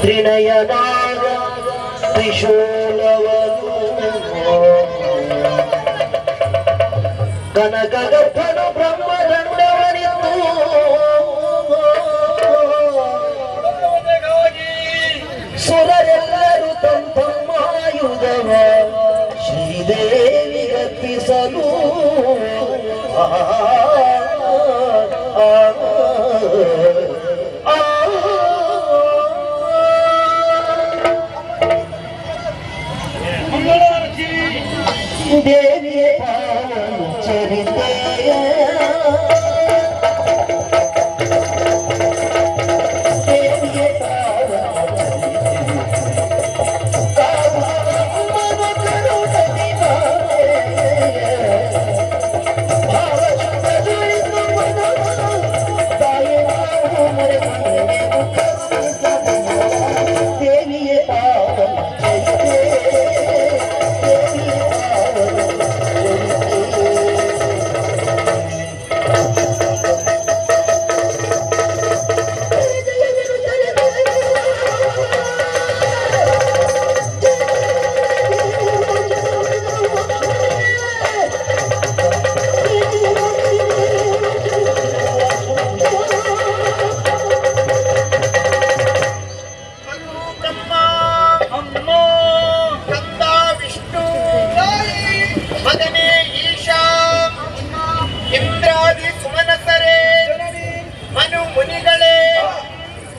ത്രിനയനാഗ ത്രിശൂലവനു ಕನಕಗರ್ಭನು ಬ್ರಹ್ಮದಂಡವನಿತ್ತು ಸುರರೆಲ್ಲ 啊啊啊啊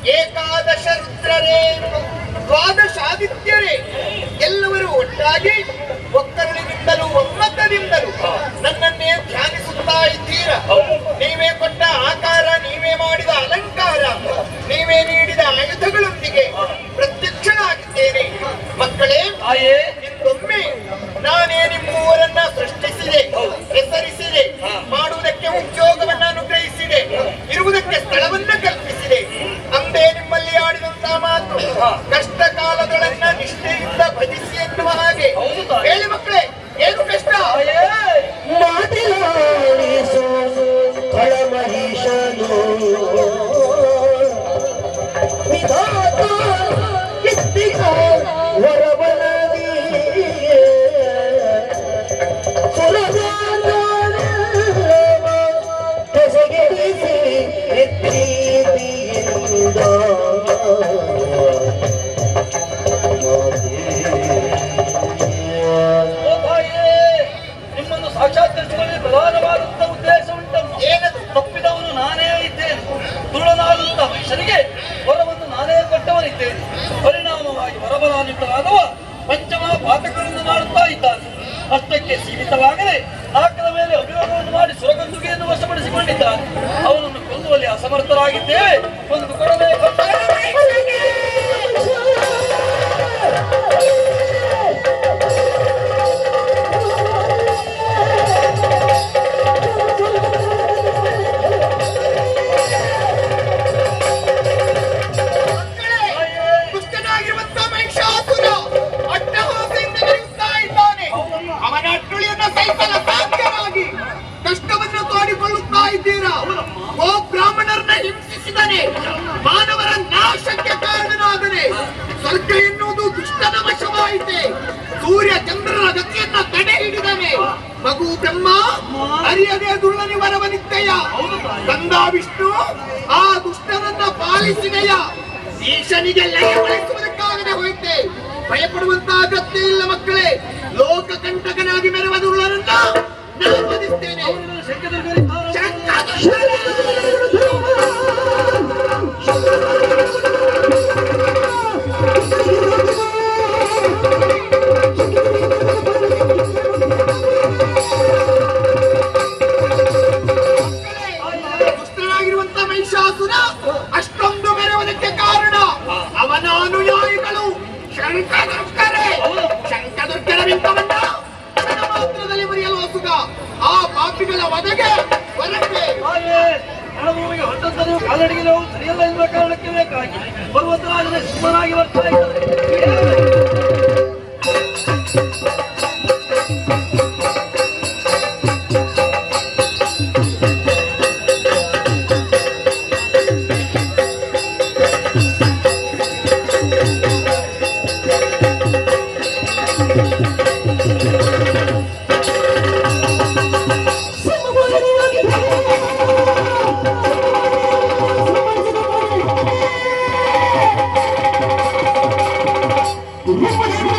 ಏಕಾದಶ ರುದ್ರರೇ ದ್ವಾದಶಾದಿತ್ಯರೇ. ಎಲ್ಲವರು ಒಟ್ಟಾಗಿ ಒಕ್ಕರಳಿನಿಂದಲೂ ಒಮ್ಮತದಿಂದಲೂ ನನ್ನನ್ನೇ ಧ್ಯಾನಿಸುತ್ತಾ ಇದ್ದೀರ? ನೀವೇ ಕೊಟ್ಟ ಆಕಾರ ನೀವೇ Oh, ಸಮರ್ಥರಾಗಿದ್ದೆ. ತದು ಬ್ರಹ್ಮ ಅರಿಯದೆ ದುಳ್ಳನಿ ವರವನಿದ್ದೆಯ ತಂದ ವಿಷ್ಣು ಆ ದುಷ್ಟನನ್ನ ಪಾಲಿಸಿದೆಯ. ಈಶನಿಗೆ ಲಯ ಬಳಸುವುದಕ್ಕಾಗದೆ ಹೋಯಿತೆ. ಭಯಪಡುವಂತಹ ಅಗತ್ಯ ಇಲ್ಲ ಮಕ್ಕಳೇ. ಲೋಕ ಕಂಟಕನಾಗಿ ಮೆರವದು ಪಕ್ಷಿಗಳ ಒದಗೆ ಬರಕ್ಕೆ ರಣಭೂಮಿಗೆ ಹೊಟ್ಟಂತದ್ದು ಕಾಲಡಿಗೆ ನಾವು ಸರಿಯಲ್ಲ ಎಂಬ ಕಾರಣಕ್ಕೆ ಬೇಕಾಗಿ ಪರ್ವತರಾಜನ ಸಿಂಹನಾಗಿ ಬರ್ತಾ ಇದ್ದಾರೆ